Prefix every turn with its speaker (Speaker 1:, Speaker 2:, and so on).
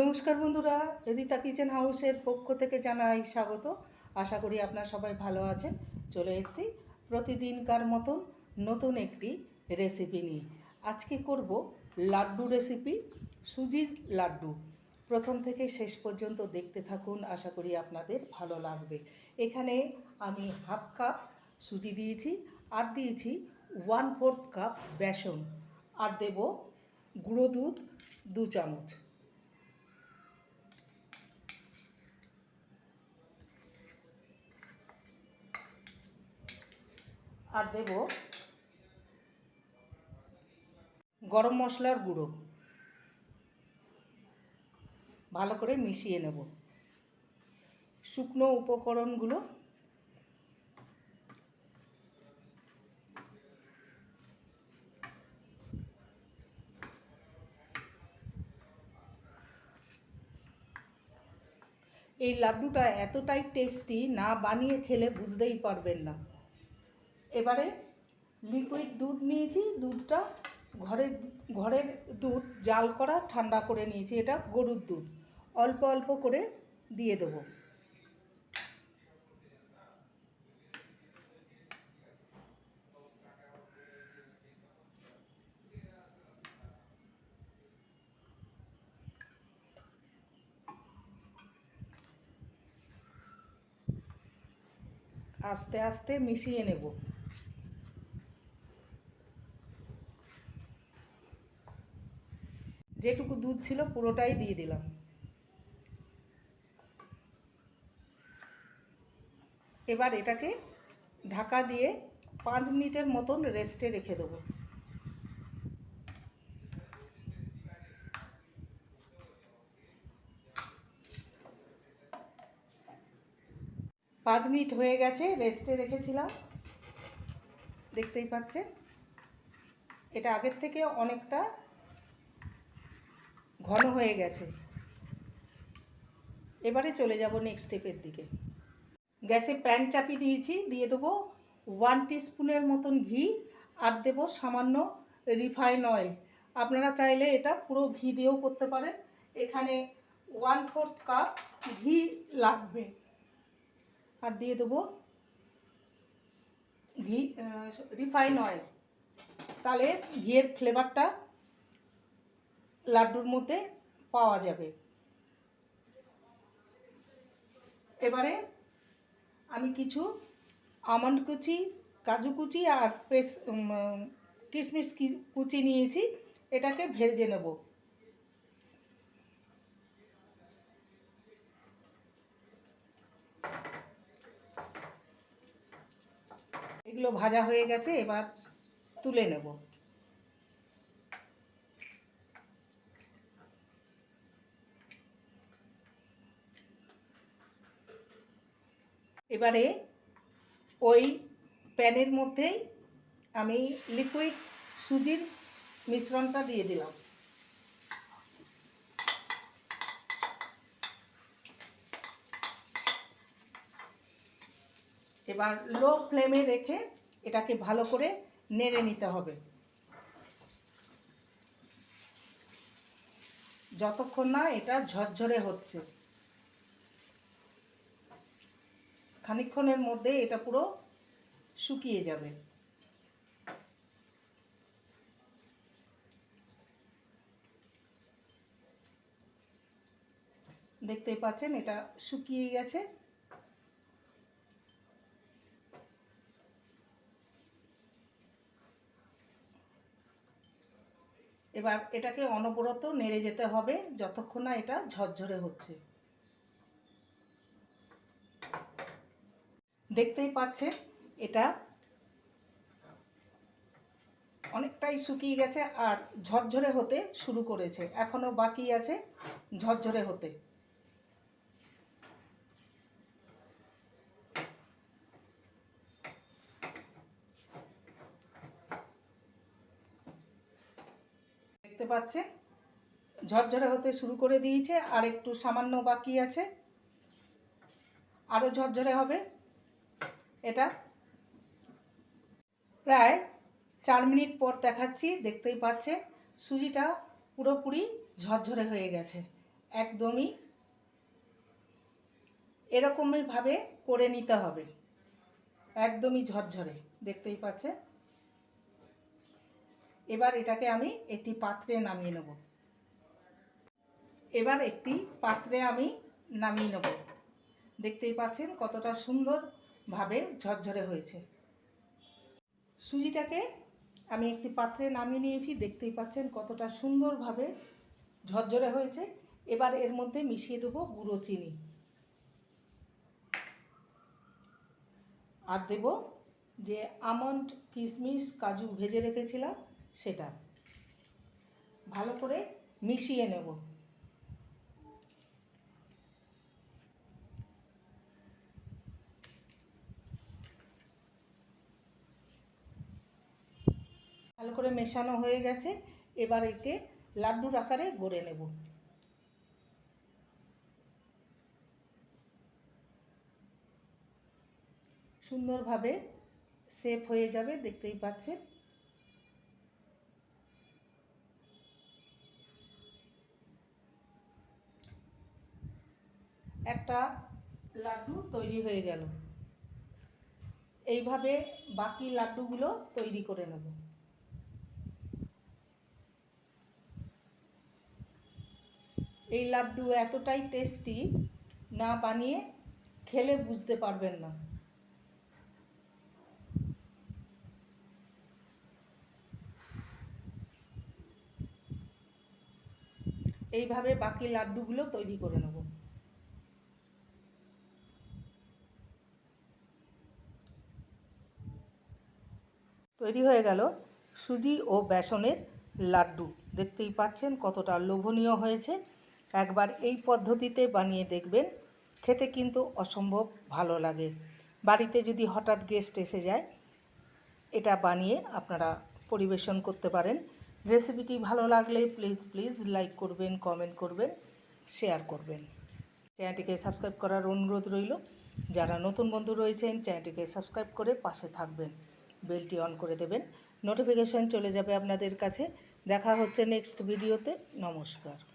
Speaker 1: নমস্কার বন্ধুরা, রীতা কিচেন হাউসের পক্ষ থেকে জানাই স্বাগত। আশা করি আপনারা সবাই ভালো আছেন। চলে এসেছি প্রতিদিনকার মতন নতুন একটি রেসিপি নিয়ে। আজকে করব লাড্ডু রেসিপি সুজির লাড্ডু। প্রথম থেকে শেষ পর্যন্ত দেখতে থাকুন, আশা করি আপনাদের ভালো লাগবে। এখানে আমি হাফ কাপ সুজি দিয়েছি, আর দিয়েছি ওয়ান ফোর্থ কাপ বেসন। আর দেব গুঁড়ো দুধ দু চামচ। আর দেব গরম মশলার গুঁড়ো। ভালো করে মিশিয়ে নেব। শুকনো উপকরণগুলো এই লাড্ডুটা এতটাই টেস্টি না বানিয়ে খেলে বুঝতেই পারবেন না। এবারে লিকুইড দুধ নিয়েছি, দুধটা ঘরের ঘরের দুধ জাল করা, ঠান্ডা করে নিয়েছি, এটা গরুর দুধ। অল্প অল্প করে দিয়ে দেবো। আস্তে আস্তে মিশিয়ে নেব। যেটুকু দুধ ছিল পুরোটাই দিয়ে দিলাম। এবার এটাকে ঢাকা দিয়ে পাঁচ মিনিটের মতন রেস্টে রেখে দেবো। পাঁচ মিনিট হয়ে গেছে, রেস্টে রেখেছিলাম। দেখতেই পাচ্ছে এটা আগের থেকে অনেকটা ঘন হয়ে গেছে। এবারে চলে যাব নেক্সট স্টেপের দিকে। গ্যাসে প্যান চাপিয়ে দিয়েছি, দিয়ে দেবো ওয়ান স্পুনের মতন ঘি আর দেবো সামান্য রিফাইন অয়েল আপনারা চাইলে এটা পুরো ঘি দিয়েও করতে পারেন। এখানে ওয়ান ফোর্থ কাপ ঘি লাগবে। আর দিয়ে দেবো ঘি রিফাইন অয়েল তাহলে ঘিয়ের ফ্লেভারটা লাড্ডুর মধ্যে পাওয়া যাবে। এবারে আমি কিছু আমন্ড কুচি, কাজু কুচি আর পেস কিশমিশ কুচি নিয়েছি, এটাকে ভেজে নেব। এগুলো ভাজা হয়ে গেছে, এবার তুলে নেব। এবারে ওই প্যানের মধ্যেই আমি লিকুইড সুজির মিশ্রণটা দিয়ে দিলাম। এবার লো ফ্লেমে রেখে এটাকে ভালো করে নেড়ে নিতে হবে। যতক্ষণ না এটা ঝরঝরে হচ্ছে। খানিকক্ষণের মধ্যে এটা পুরো শুকিয়ে যাবে। দেখতেই পাচ্ছেন, এটা শুকিয়ে গেছে। এবার এটাকে অনবরত নেড়ে যেতে হবে, যতক্ষণ না এটা ঝরঝরে হচ্ছে। দেখতেই পাচ্ছে, এটা অনেকটাই শুকিয়ে গেছে আর ঝরঝরে হতে শুরু করেছে। এখনও বাকি আছে ঝরঝরে হতে। দেখতে পাচ্ছে, ঝরঝরে হতে শুরু করে দিয়েছে আর একটু সামান্য বাকি আছে। আরও ঝরঝরে হবে। এটা। প্রায় চার মিনিট পর দেখাচ্ছি, দেখতেই পাচ্ছে, সুজিটা পুরোপুরি ঝরঝরে হয়ে গেছে, একদমই এরকমইভাবে করে নিতে হবে, একদমই ঝরঝরে, দেখতেই পাচ্ছে। এবার এটাকে আমি একটি পাত্রে নামিয়ে নেব। এবার একটি পাত্রে আমি নামিয়ে নেব। দেখতেই পাচ্ছেন কতটা সুন্দরভাবে ঝরঝরে হয়েছে। সুজিটাকে আমি একটি পাত্রে নামিয়ে নিয়েছি, দেখতেই পাচ্ছেন কতটা সুন্দরভাবে ঝরঝরে হয়েছে। এবার এর মধ্যে মিশিয়ে দেবো গুঁড়ো চিনি। আর দেব যে আমন্ড কিশমিশ কাজু ভেজে রেখেছিলাম সেটা। ভালো করে মিশিয়ে নেব। ভালো করে মেশানো হয়ে গেছে। এবার একে লাড্ডুর আকারে গড়ে নেব। সুন্দরভাবে সেপ হয়ে যাবে, দেখতেই পাচ্ছেন। একটা লাড্ডু তৈরি হয়ে গেল। এইভাবে বাকি লাড্ডুগুলো তৈরি করে নেব। এই লাড্ডু এতটাই টেস্টি না বানিয়ে খেলে বুঝতে পারবেন না। এইভাবে বাকি লাড্ডুগুলো তৈরি করে নেব। তৈরি হয়ে গেল সুজি ও বেসনের লাড্ডু। দেখতেই পাচ্ছেন কতটা লোভনীয় হয়েছে। একবার এই পদ্ধতিতে বানিয়ে দেখবেন, খেতে কিন্তু অসম্ভব ভালো লাগে। বাড়িতে যদি হঠাৎ গেস্ট এসে যায়, এটা বানিয়ে আপনারা পরিবেশন করতে পারেন। রেসিপিটি ভালো লাগলে প্লিজ প্লিজ লাইক করবেন কমেন্ট করবেন শেয়ার করবেন। চ্যানেলটিকে সাবস্ক্রাইব করার অনুরোধ রইল। যারা নতুন বন্ধু রয়েছেন চ্যানেলটিকে সাবস্ক্রাইব করে পাশে থাকবেন। বেলটি অন করে দেবেন। নোটিফিকেশন চলে যাবে আপনাদের কাছে। দেখা হচ্ছে নেক্সট ভিডিওতে নমস্কার।